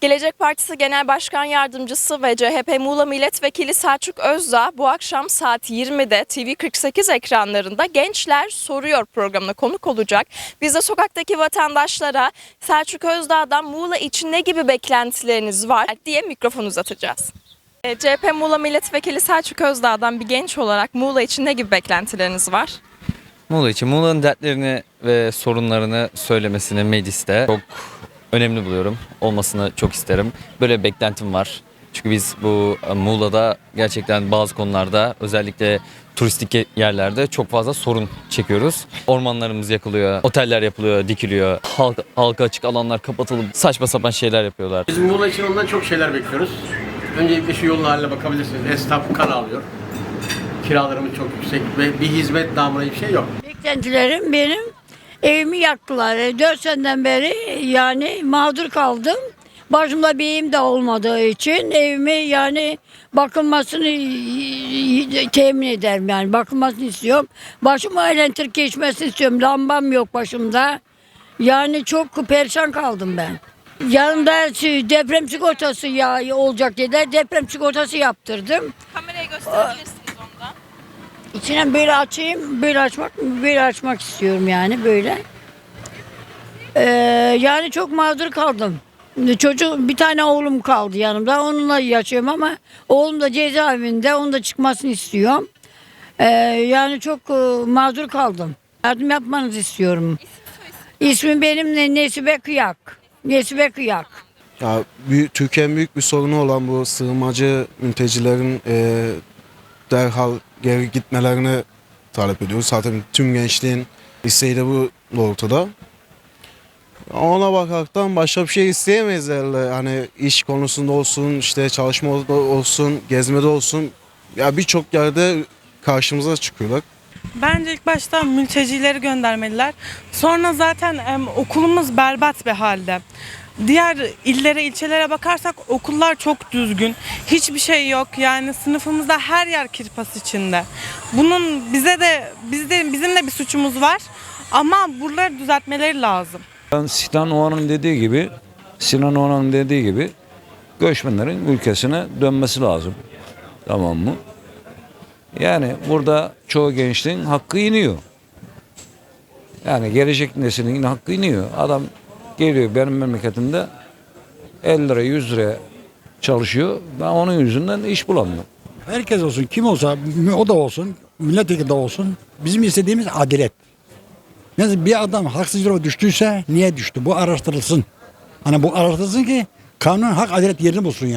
Gelecek Partisi Genel Başkan Yardımcısı ve CHP Muğla Milletvekili Selçuk Özdağ bu akşam saat 20'de TV48 ekranlarında Gençler Soruyor programına konuk olacak. Biz de sokaktaki vatandaşlara Selçuk Özdağ'dan Muğla için ne gibi beklentileriniz var diye mikrofon uzatacağız. E, CHP Muğla Milletvekili Selçuk Özdağ'dan bir genç olarak Muğla için ne gibi beklentileriniz var? Muğla için Muğla'nın dertlerini ve sorunlarını söylemesini mecliste çok önemli buluyorum. Olmasını çok isterim. Böyle bir beklentim var. Çünkü biz bu e, Muğla'da gerçekten bazı konularda özellikle turistik yerlerde çok fazla sorun çekiyoruz. Ormanlarımız yakılıyor, oteller yapılıyor, dikiliyor, halk, halka açık alanlar kapatılıp saçma sapan şeyler yapıyorlar. Biz Muğla için ondan çok şeyler bekliyoruz. Öncelikle şu yolun haline bakabilirsiniz. Esnaf kan alıyor. Kiralarımız çok yüksek ve bir hizmet namına bir şey yok. Beklentilerim benim evimi yaktılar. 4 seneden beri yani mağdur kaldım. Başımda beyim de olmadığı için evimi yani bakılmasını temin ederim yani bakılmasını istiyorum. Başıma elentrik geçmesini istiyorum. Lambam yok başımda. Yani çok perişan kaldım ben. Yanımda deprem sigortası ya olacak dediler. Deprem sigortası yaptırdım. Kameraya gösterebilirsiniz ondan. İçine böyle açayım, böyle açmak, böyle açmak istiyorum yani böyle. Ee, yani çok mağdur kaldım. Çocuk bir tane oğlum kaldı yanımda. Onunla yaşıyorum ama oğlum da cezaevinde. Onun da çıkmasını istiyorum. Ee, yani çok e, mağdur kaldım. Yardım yapmanızı istiyorum. İsmim benim Ne- Nesibe Kıyak. Nesibe Kıyak. Ya büyük, Türkiye'nin büyük bir sorunu olan bu sığınmacı mültecilerin e, derhal geri gitmelerini talep ediyoruz. Zaten tüm gençliğin isteği de bu ortada. Ona bakaraktan başka bir şey isteyemeyiz herhalde. Hani iş konusunda olsun, işte çalışma olsun, gezmede olsun. Ya birçok yerde karşımıza çıkıyorlar. Bence ilk başta mültecileri göndermeliler. Sonra zaten em, okulumuz berbat bir halde. Diğer illere, ilçelere bakarsak okullar çok düzgün. Hiçbir şey yok. Yani sınıfımızda her yer kirpas içinde. Bunun bize de bizde bizim de bir suçumuz var. Ama buraları düzeltmeleri lazım. Ben Sinan Oğan'ın dediği gibi, Sinan Oğan'ın dediği gibi göçmenlerin ülkesine dönmesi lazım. Tamam mı? Yani burada çoğu gençliğin hakkı iniyor. Yani gelecek neslin hakkı iniyor. Adam geliyor benim memleketimde 50 lira 100 lira çalışıyor. Ben onun yüzünden iş bulamıyorum. Herkes olsun, kim olsa o da olsun, milletvekili de olsun. Bizim istediğimiz adalet. Yani bir adam haksız yere düştüyse niye düştü? Bu araştırılsın. Hani bu araştırılsın ki kanun hak adalet yerini bulsun yani.